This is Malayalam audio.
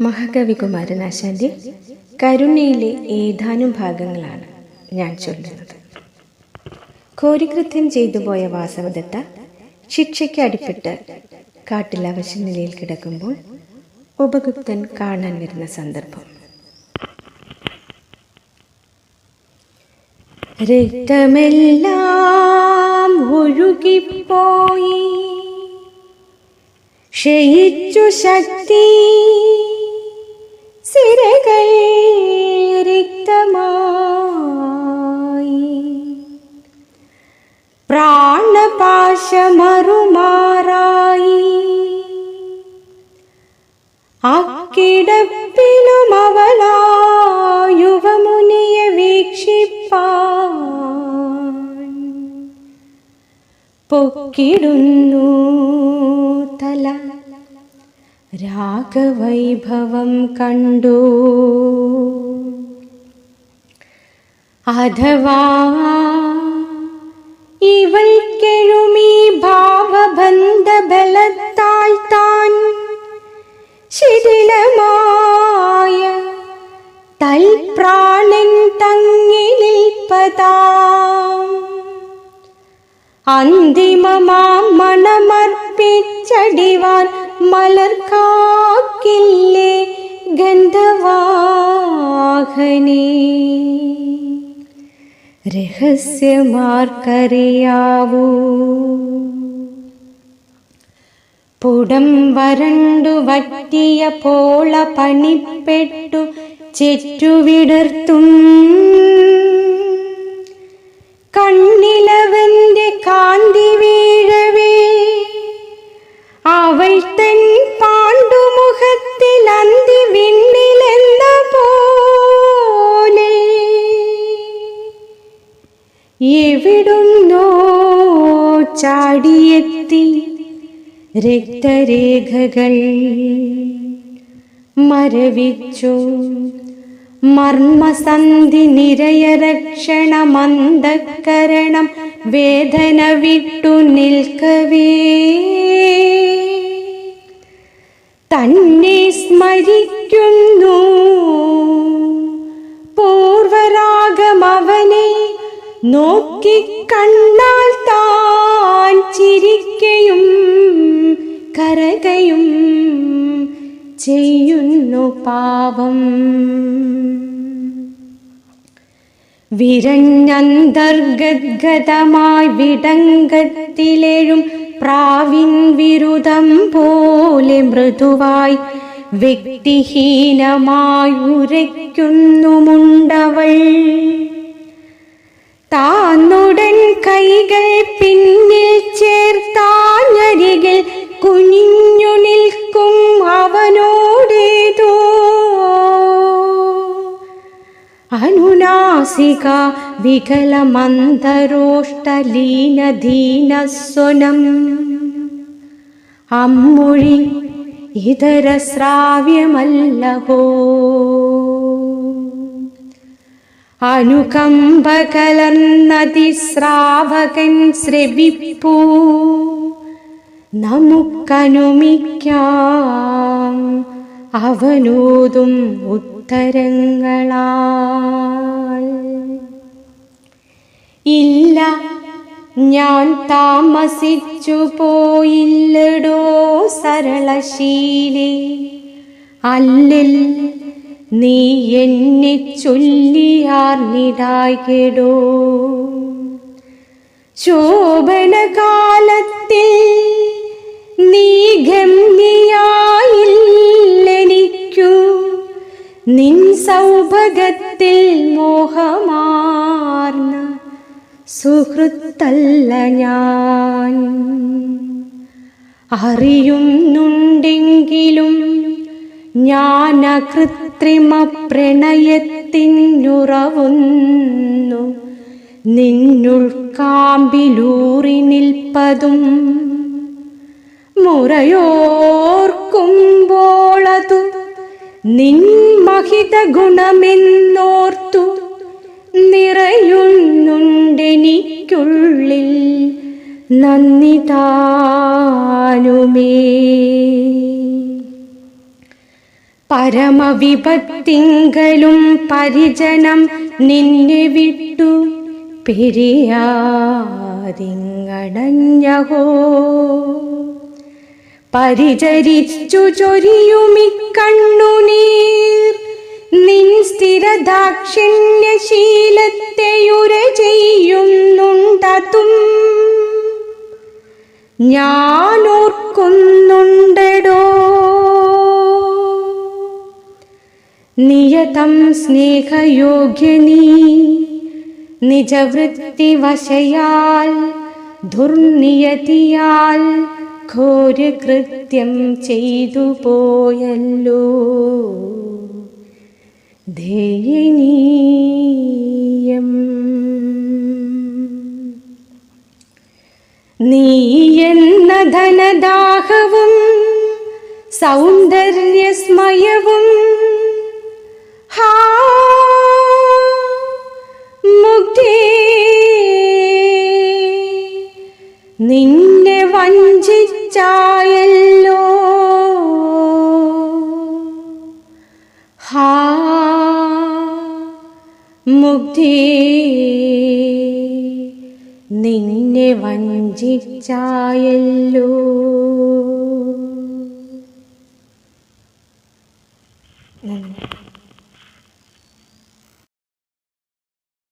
മഹാകവി കുമാരനാശാന്റെ കരുണയിലെ ഏതാനും ഭാഗങ്ങളാണ് ഞാൻ ചൊല്ലുന്നത്. കോരികൃത്യം ചെയ്തു പോയ വാസവദത്ത ശിക്ഷയ്ക്ക് അടിപ്പെട്ട് കാട്ടിൽ നിലയിൽ കിടക്കുമ്പോൾ ഉപഗുപ്തൻ കാണാൻ വരുന്ന സന്ദർഭം. രക്തമെല്ലാം ഒഴുകിപ്പോയി. ക്ഷയിച്ചു ശക്തി സിരകൾ രക്തമായി. പ്രാണപാശമറുമാറായി. അക്കിടപ്പിലും അവളാ യുവമുനിയെ വീക്ഷിപ്പാൻ പൊക്കിടുന്നു തല. രാഗവൈഭവം കണ്ടു. അഥവാ ഇവൾക്കെഴുമീ കെഴുമീ ഭാവബന്ധ ബലത്താൽ താൻ ശിഥിലമായ തൽപ്രാണൻ തങ്ങി നിൽപ്പതാം. അന്തിമമാം മണമർപ്പിച്ചടിവാൻ മലർക്കാക്കില്ലേ ഗന്ധവാഹനേ രഹസ്യമാർക്കറിയാവൂ. പുടം വരണ്ടു വറ്റിയ പോള പണിപ്പെട്ടു ചെറ്റുവിടർത്തും എവിടുന്നോ ചാടിയെത്തി രക്തരേഖകൾ മരവിച്ചു. മർമ്മസന്ധി നിരയരക്ഷണമന്ധക്കരണം വേദന വിട്ടു നിൽക്കവേ. തന്നെ സ്മരിക്കുന്നു. പൂർവരാഗമവനെ നോക്കി കണ്ണാൽ താൻ ചിരിക്കയും കരകയും ചെയ്യുന്നു പാവം. വിരഞ്ഞന്തർഗദ്ഗതമായി വിടങ്കത്തിലെഴും പ്രാവിൻ വിരുദം പോലെ മൃദുവായി വ്യക്തിഹീനമായി ഉരയ്ക്കുന്നുമുണ്ടവൾ താന്നുടൻ കൈകൾ പിന്നിൽ ചേർത്താഞ്ഞരികിൽ കുനിഞ്ഞു നിൽക്കും അവനോടേതോ. അനുനാസിക വികലമന്തരോഷ്ടലീനധീനസ്വനം അമ്മൊഴി ഇതര ശ്രാവ്യമല്ലഹോ അനുകമ്പ കലർന്നതിശ്രാവകൻ ശ്രവിപ്പൂ. നമുക്കനുമിക്കാം അവനോതും ഉത്തരങ്ങളാൽ. ഇല്ല ഞാൻ താമസിച്ചു പോയില്ലടോ സരളശീലേ. അല്ലിൽ നീ എന്നെ ചൊല്ലിയാർന്നിടായിടോ ശോഭനകാലത്തിൽ നീ ഗമ്യയായില്ലെനിക്കു നിൻ സൗഭഗത്തിൽ മോഹമാർന്ന സുഹൃത്തല്ല ഞാൻ. അറിയുന്നുണ്ടെങ്കിലും ഞാൻ അകൃത്രിമ പ്രണയത്തിനുറവുന്നു നിന്നുൾക്കാമ്പിലൂറി നിൽപ്പതും മുറയോർക്കുമ്പോളതു നിൻമഹിത ഗുണമെന്നോർത്തു നിറയുന്നുണ്ടെനിക്കുള്ളിൽ നന്ദിതാനുമേ. പരമവിപത്തിങ്കലും പരിജനം നിന്നെ വിട്ടു. പെരിയാതിങ്ങടഞ്ഞഹോ പരിചരിച്ചു ചൊരിയുമിക്കണ്ണുനീർ. നിൻ സ്ഥിരദാക്ഷിണ്യശീലത്തെയുര ചെയ്യുന്നുണ്ടതും. ഞാനോർക്കുന്നുണ്ടടോ നിയതം സ്നേഹയോഗ്യനീ നിജവൃത്തിവശയാൽ ദുർനിയതിയാൽ ഘോരകൃത്യം ചെയ്തു പോയല്ലോ। ദയനീയം നീ എന്ന ധനദാഹവും സൗന്ദര്യസ്മയവും നിന്നെ വഞ്ചിച്ചായല്ലോ. ഹാ മുക്തി നിന്നെ വഞ്ചിച്ചായല്ലോ.